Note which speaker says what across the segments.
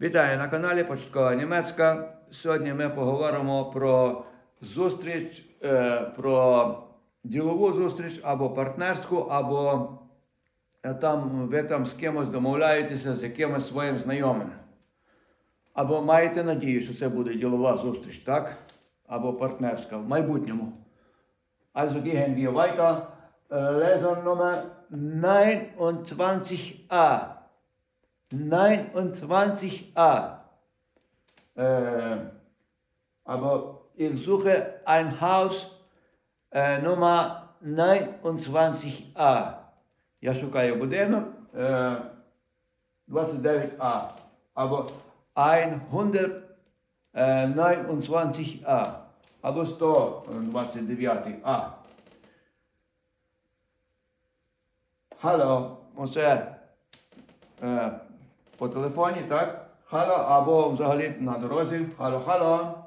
Speaker 1: Вітаю на каналі Початкова Німецька. Сьогодні ми поговоримо про зустріч, е, про ділову зустріч або партнерську, або е, там ви там з кимось домовляєтеся з якимось своїм знайомим. Або маєте надію, що це буде ділова зустріч, так? Або партнерська в майбутньому. Also gehen wir weiter. Äh, Nummer 29a. 29a. Äh, aber ich suche ein Haus äh, Nummer 29a. Я шукаю будинок е, 29а. Або 129а. Або 129а. Халло, оце е, по телефоні, так? Халло, або взагалі на дорозі. Халло.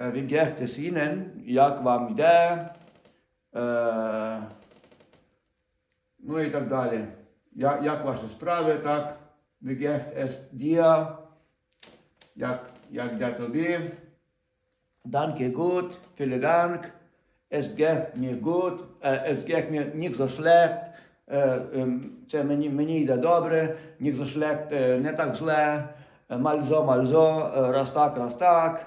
Speaker 1: Е, Wie geht es Ihnen? Як вам йде? Е, ну і так далі. Як, як ваші справи, так? Wie geht es? Як, як йде тобі? Danke gut, vielen Dank. Es geht mir gut, äh, es geht mir nicht. Е, ем, Це мені, мені йде добре, so schlecht, е, не так зле. Е, Мальзо, мальзо, раз так, раз так.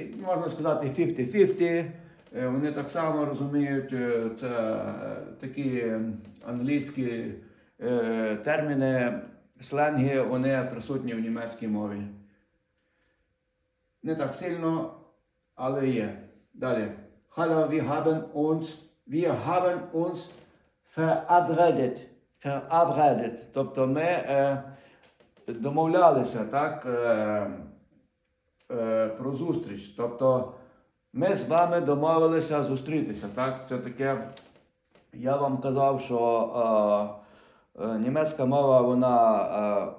Speaker 1: І Можна сказати 50-50. Е, Вони так само розуміють, це такі англійські терміни, сленги, вони присутні в німецькій мові. Не так сильно, але є. Далі. Hallo, wir haben uns, wir haben uns verabredet. Verabredet. Тобто ми е, домовлялися так, е, е, про зустріч. Тобто ми з вами домовилися зустрітися. Так? Це таке. Я вам казав, що е, е, німецька мова вона е,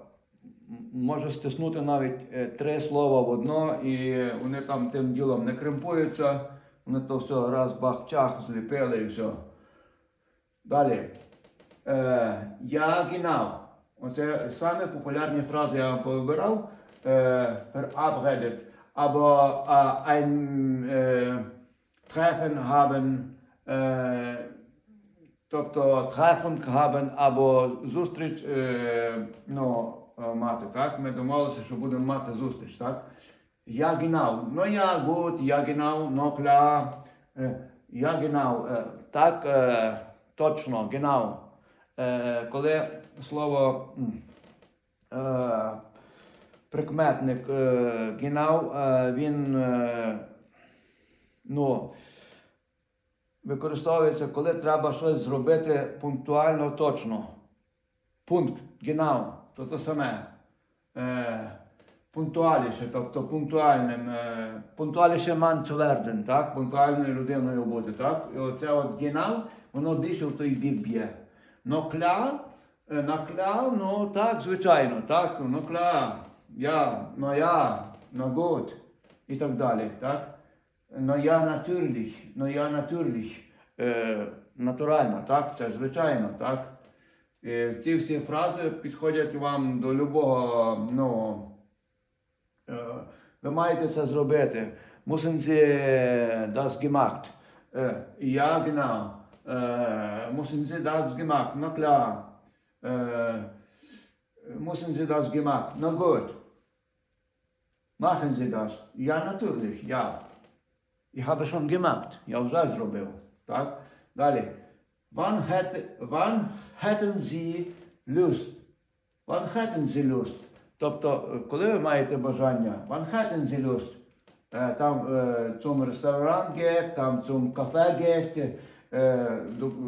Speaker 1: може стиснути навіть е, три слова в одно, і вони там тим ділом не кремпуються. Вони то все раз бах-чах зліпили і все. Далі. Е, я гінав. Оце саме популярні фрази я вам повибирав. Verabredet. Або е, ein е, Treffen haben. Е, тобто Treffen haben, або зустріч ну, мати. Так? Ми домовилися, що будемо мати зустріч. Так? No ja, gut, ja, genau, no klar. Е, Ja, genau. Е, Так, точно, genau. Е, Коли слово е, прикметник е, genau, е, він е, ну, використовується, коли треба щось зробити пунктуально точно. Пункт, genau, то те саме. Е, пунктуаліше, тобто пунктуальним, е, пунктуаліше man так? Пунктуальною людиною бути, так? І оце от genau, воно більше в той бік б'є. Но кля, е, на кля, ну так, звичайно, так, ну кля, я, ну я, ну gut, і так далі, так? Ну я natürlich, ну я natürlich, е, натурально, так, це звичайно, так? Е, ці всі фрази підходять вам до любого, ну, Wer meint jetzt das Roberte, Müssen Sie äh, das gemacht? Äh, ja, genau. Äh, müssen Sie das gemacht? Na klar. müssen Sie das gemacht? Na gut. Machen Sie das? Ja, natürlich, ja. Ich habe schon gemacht. Ja, das Roberto. Tak? Dalej. Wann, hätte, wann hätten Sie Lust? Wann hätten Sie Lust? Тобто, е, коли ви маєте бажання, Sie Lust? Е, Там е, zum Restaurant там zum Café geht, е,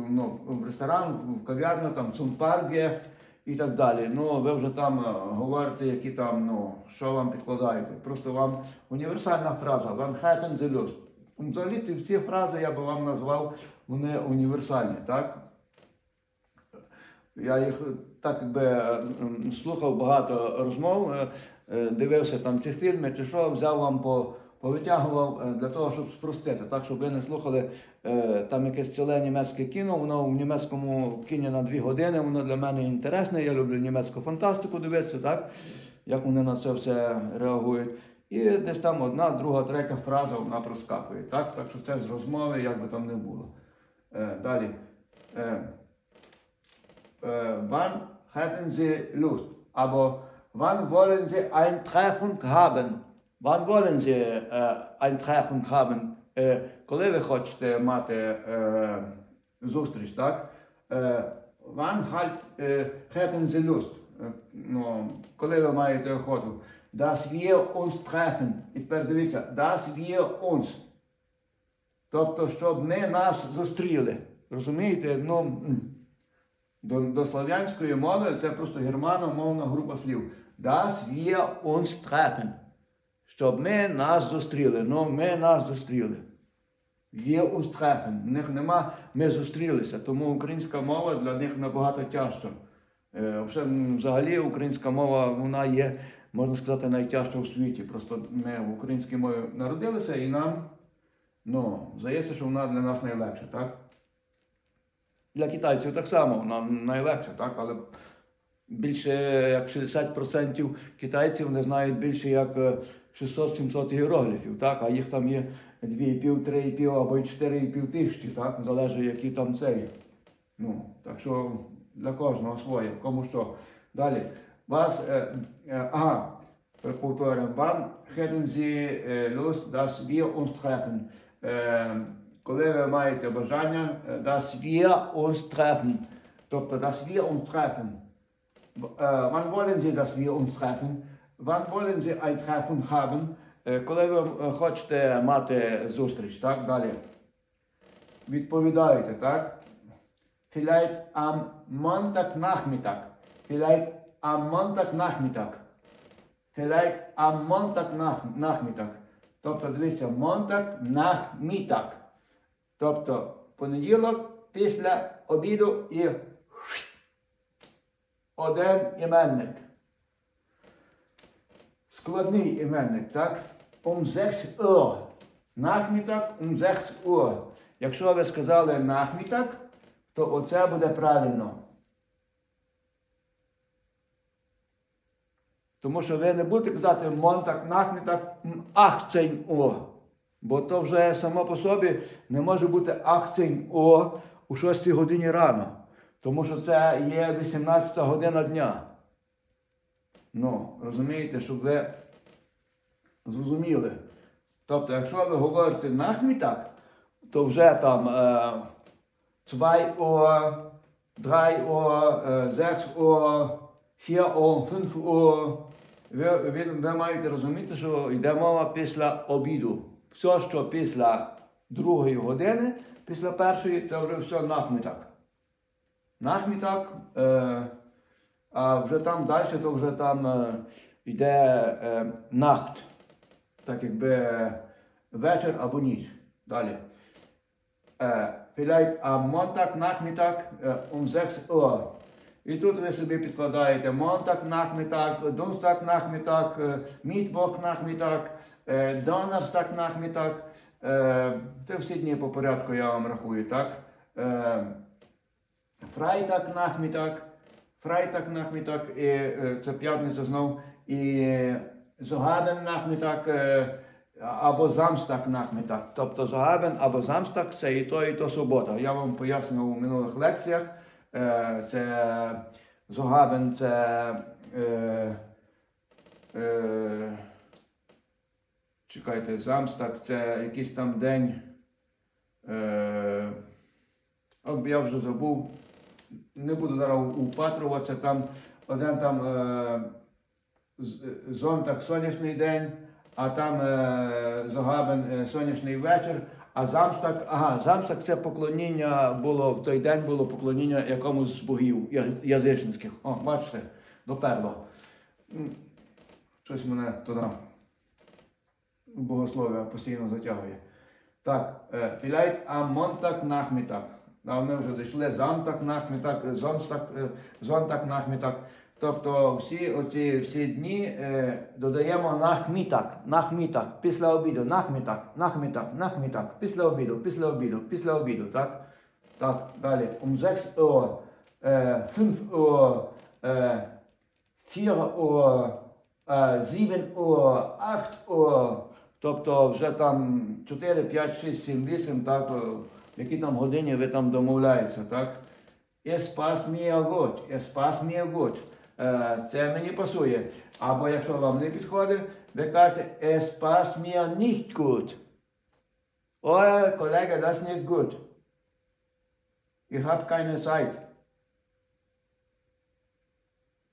Speaker 1: ну, в ресторан, в кав'ярню, там zum Park geht і так далі. Ну, ви вже там говорите, які там, ну, що вам підкладаєте. Просто вам універсальна фраза, hätten Sie Взагалі ці всі фрази я би вам назвав, вони універсальні, так? Я їх так якби слухав багато розмов, е, е, дивився там чи фільми, чи що, взяв вам по, повитягував е, для того, щоб спростити, так, щоб ви не слухали е, там якесь ціле німецьке кіно, воно в німецькому кіні на дві години, воно для мене інтересне, я люблю німецьку фантастику дивитися, так, як вони на це все реагують. І десь там одна, друга, третя фраза вона проскакує. Так, так що це з розмови, як би там не було. Е, далі. Е, äh, wann hätten Sie Lust? Aber wann wollen Sie ein Treffen haben? Wann wollen Sie äh, ein Treffen haben? Äh, коли ви хочете е, так? Е, wann halt, е, hätten Sie Lust? Е, ну, коли ви wir uns treffen. І тепер дивіться, wir uns. Тобто, щоб ми нас зустріли. Розумієте? Ну. До, до слов'янської мови це просто германомовна група слів. Das wir uns treffen. Щоб ми нас зустріли. Ну, ми нас зустріли. Wir uns treffen. В них нема ми зустрілися, тому українська мова для них набагато тяжча. Е, Взагалі українська мова вона є, можна сказати, найтяжча у світі. Просто ми в українській мові народилися і нам ну, здається, що вона для нас найлегша, так? Для китайців так само, вона найлегша, так? Але більше як 60% китайців не знають більше як е, 600-700 іерогліфів, так? А їх там є 2,5, 3,5 або 4,5 тисячі, так? Залежить, які там цей. Ну, так що для кожного своє, кому що. Далі. Вас, е, е, ага, повторюємо. Wann hätten Sie е, Lust, dass? Е, коли ви маєте бажання, е, dass wir uns treffen. Тобто, dass wir uns treffen. Äh, wann wollen Sie, dass wir uns treffen? Wann wollen Sie ein Treffen haben? Е, Коли ви е, хочете мати зустріч, так далі. Відповідаєте, так? Vielleicht am Montagnachmittag. Vielleicht am Montagnachmittag. Vielleicht am Montagnachmittag. Тобто, дивіться, Монтаг-нахмітак. Тобто понеділок після обіду і один іменник. Складний іменник, так? 6 Uhr. Нахмітак um 6 Якщо ви сказали нахмітак, то оце буде правильно. Тому що ви не будете казати монтак, нахмітак, ахцень о. Бо то вже само по собі не може бути ахцень о у 6 годині рано. Тому що це є 18 година дня. Ну, розумієте, щоб ви зрозуміли. Тобто, якщо ви говорите нахмітак, то вже там е, 2 Uhr, 3 Uhr, е, 6 Uhr, 4 Uhr, 5 Uhr. Ви, ви, ви маєте розуміти, що йде мова після обіду. Все, що після другої години, після першої, це вже все нахмітак. Нахмітак, е, а вже там далі, то вже там е, йде е, нахт. Так якби е, вечір або ніч. Далі. Е, vielleicht am Montag Nachmittag 6 Uhr. І тут ви собі підкладаєте Montag Nachmittag, Donnerstag Nachmittag, Mittwoch Nachmittag, е, Donnerstag Nachmittag. Е, Це всі дні по порядку я вам рахую, так? Е, Freitag Nachmittag, Freitag Nachmittag, і, це п'ятниця знов, і Nachmittag, е, або Samstag Nachmittag. Тобто Zohaben або Samstag це і то, і то субота. Я вам пояснював у минулих лекціях. Це Zohaben це чекайте, Samstag це якийсь там день. Е, я вже забув. Не буду зараз упатруватися. Там один там е, зонтак сонячний день, а там е, Зогабен е, сонячний вечір. А замстак, ага, замстак це поклоніння було в той день було поклоніння якомусь з богів язичницьких. О, бачите, доперло. Щось мене туди богослов'я постійно затягує. Так, е, am Montag Nachmittag. А ми вже дійшли Sonntag Nachmittag, Sonntag, е, Sonntag Nachmittag. Тобто всі оці всі дні е, додаємо нахмітак, нахмітак, після обіду, нахмітак, нахмітак, нахмітак, після обіду, після обіду, після обіду, так? Так, далі. Um 6 Uhr, е, 5 Uhr, е, 4 Uhr, е, 7 Uhr, 8 Uhr, тобто вже там 4, 5, 6, 7, 8, так, е, які там годині ви там домовляєтеся, так? Es passt mir gut, es passt mir gut. Е, Це мені пасує. Або якщо вам не підходить, ви кажете passt mir nicht gut. Ой, колега, das nicht gut. Ich habe keine Zeit.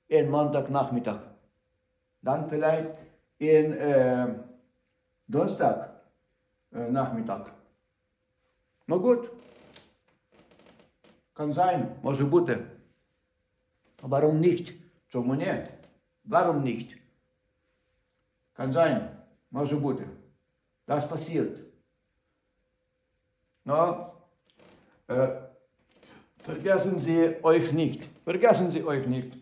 Speaker 1: In Montagnachmittag. Dann vielleicht in äh, Donnerstag äh, Nachmittag. Ну gut. Kann sein, може бути. Warum nicht? Чому ні? Warum nicht? Kann sein, може бути. Das passiert. No, äh, vergessen Sie euch nicht. Vergessen Sie euch nicht.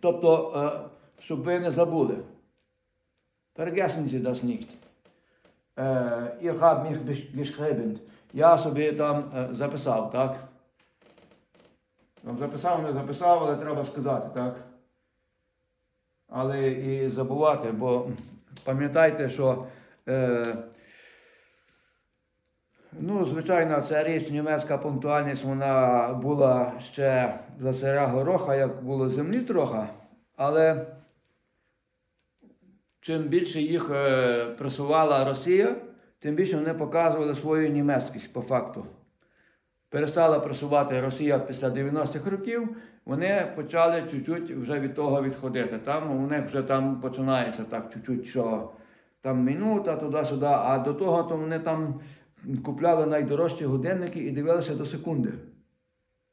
Speaker 1: Тобто, е, щоб ви не забули. Vergessen Sie das nicht. Е, ich habe mich geschrieben. Я собі там е, записав, так? Там записав, не записав, але треба сказати, так? Але і забувати, бо пам'ятайте, що е, ну, звичайно, ця річ, німецька пунктуальність, вона була ще за царя гороха, як було землі трохи, але чим більше їх е, пресувала Росія, тим більше вони показували свою німецькість по факту. Перестала пресувати Росія після 90-х років, вони почали чуть-чуть вже від того відходити. Там у них вже там починається так чуть-чуть, що там минута, туди-сюди, а до того то вони там купляли найдорожчі годинники і дивилися до секунди,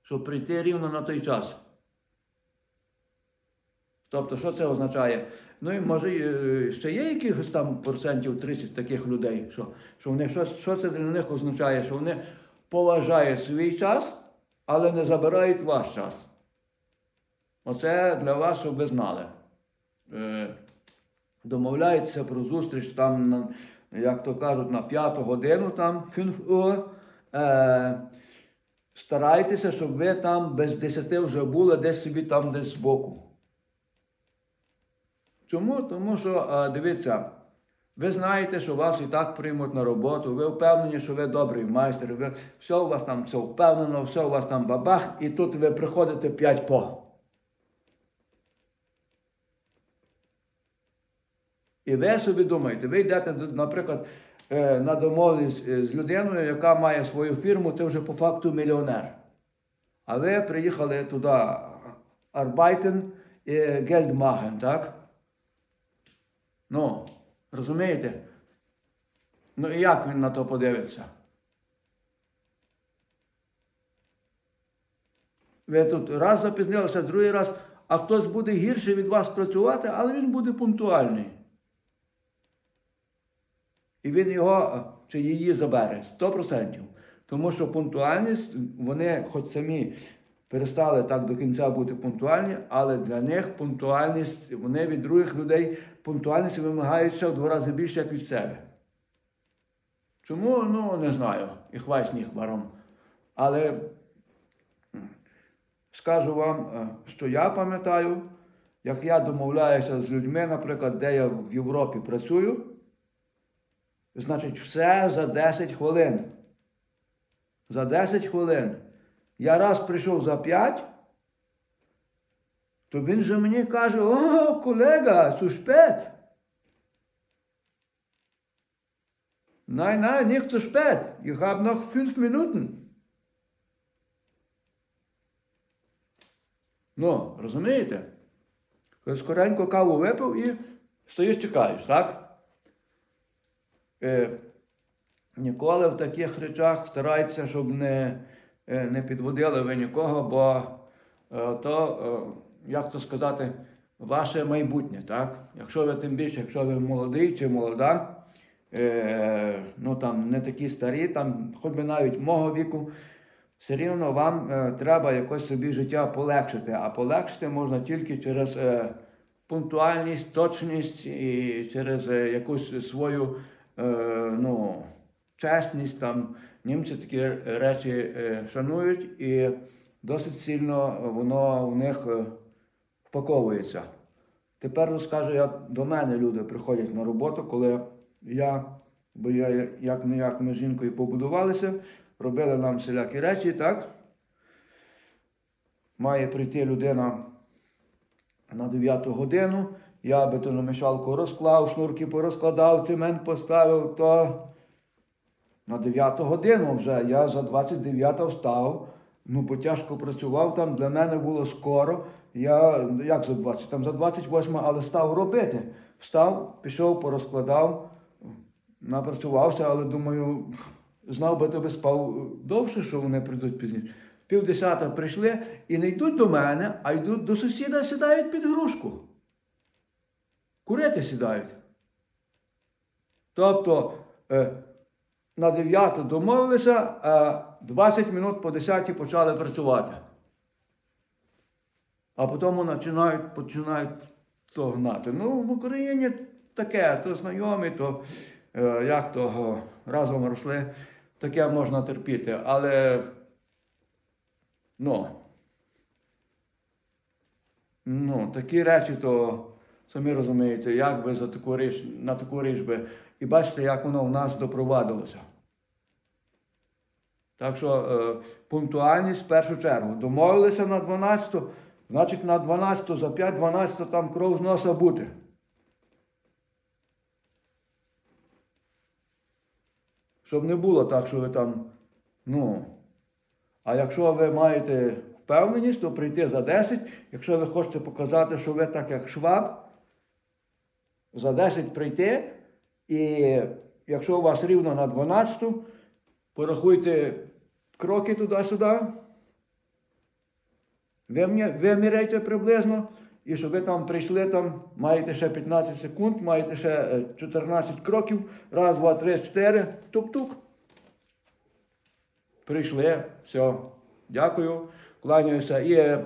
Speaker 1: щоб прийти рівно на той час. Тобто, що це означає? Ну і може е, ще є якихось там процентів 30 таких людей, що, що, вони, що, що це для них означає? Що вони поважають свій час, але не забирають ваш час. Оце для вас, щоб ви знали. Е, про зустріч там, як то кажуть, на п'яту годину, там, Е, старайтеся, щоб ви там без 10 вже були десь собі там десь збоку. Чому? Тому що, е, дивіться, ви знаєте, що вас і так приймуть на роботу, ви впевнені, що ви добрий майстер, ви, все у вас там все впевнено, все у вас там бабах, і тут ви приходите 5 по. І ви собі думаєте, ви йдете, наприклад, е, на домовленість з людиною, яка має свою фірму, це вже по факту мільйонер. А ви приїхали туди Арбайтен і Гельдмаген, так? Ну, розумієте? Ну і як він на то подивиться? Ви тут раз запізнилися, другий раз, а хтось буде гірше від вас працювати, але він буде пунктуальний. І він його чи її забере 100%. Тому що пунктуальність, вони хоч самі перестали так до кінця бути пунктуальні, але для них пунктуальність, вони від других людей пунктуальність вимагають ще в два рази більше, як від себе. Чому? Ну, не знаю. І хвай сніг варом. Але скажу вам, е, що я пам'ятаю, як я домовляюся з людьми, наприклад, де я в Європі працюю, значить, все за 10 хвилин. За 10 хвилин. Я раз прийшов за 5, то він же мені каже, о, колега, zu spät. Nein, nein, nicht zu spät. Ich habe noch fünf Minuten. Ну, розумієте? Скоренько каву випив і стоїш чекаєш, так? Е, ніколи в таких речах старайтеся, щоб не, не підводили ви нікого, бо е, то, е, як то сказати, ваше майбутнє, так? Якщо ви тим більше, якщо ви молодий чи молода, е, ну там не такі старі, там, хоч би навіть мого віку, все рівно вам е, треба якось собі життя полегшити. А полегшити можна тільки через е, пунктуальність, точність і через е, якусь свою е, ну, чесність. Там. Німці такі речі е, шанують і досить сильно воно в них е, впаковується. Тепер розкажу, як до мене люди приходять на роботу, коли я, бо я як не як ми з жінкою побудувалися, робили нам всілякі речі, так? Має прийти людина на 9 годину, я бетономішалку розклав, шнурки порозкладав, цемент поставив, то на 9 годину вже я за 29 встав. Ну, бо тяжко працював там, для мене було скоро. Я як за 20, там за 28, але став робити. Встав, пішов, порозкладав, напрацювався, але думаю, знав би тебе спав довше, що вони прийдуть пізніше. Півдесята прийшли і не йдуть до мене, а йдуть до сусіда, сідають під грушку. Курити сідають. Тобто е, на 9 домовилися, а 20 минут по 10 почали працювати. А потім починають, починають то гнати. Ну, в Україні таке, то знайомі, то е, як то е, разом росли, таке можна терпіти. Але ну, ну, такі речі, то самі розумієте, як би за таку річ, на таку річ би. І бачите, як воно в нас допровадилося. Так що е, пунктуальність в першу чергу. Домовилися на 12, значить на 12 за 5-12 там кров з носа бути. Щоб не було так, що ви там, ну. А якщо ви маєте впевненість, то прийти за 10. Якщо ви хочете показати, що ви так як шваб, за 10 прийти. І якщо у вас рівно на 12, порахуйте кроки туди-сюди. Вимі- Виміряйте приблизно. І щоб ви там прийшли, там маєте ще 15 секунд, маєте ще е, 14 кроків. Раз, два, три, чотири. Тук-тук. Прийшли. Все. Дякую. Кланяюся. І е,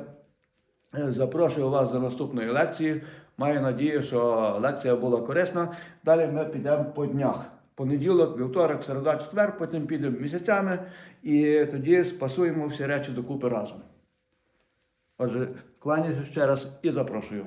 Speaker 1: Е, Запрошую вас до наступної лекції. Маю надію, що лекція була корисна. Далі ми підемо по днях. Понеділок, вівторок, середа, четвер, потім підемо місяцями і тоді спасуємо всі речі докупи разом. Отже, кланяюся ще раз і запрошую.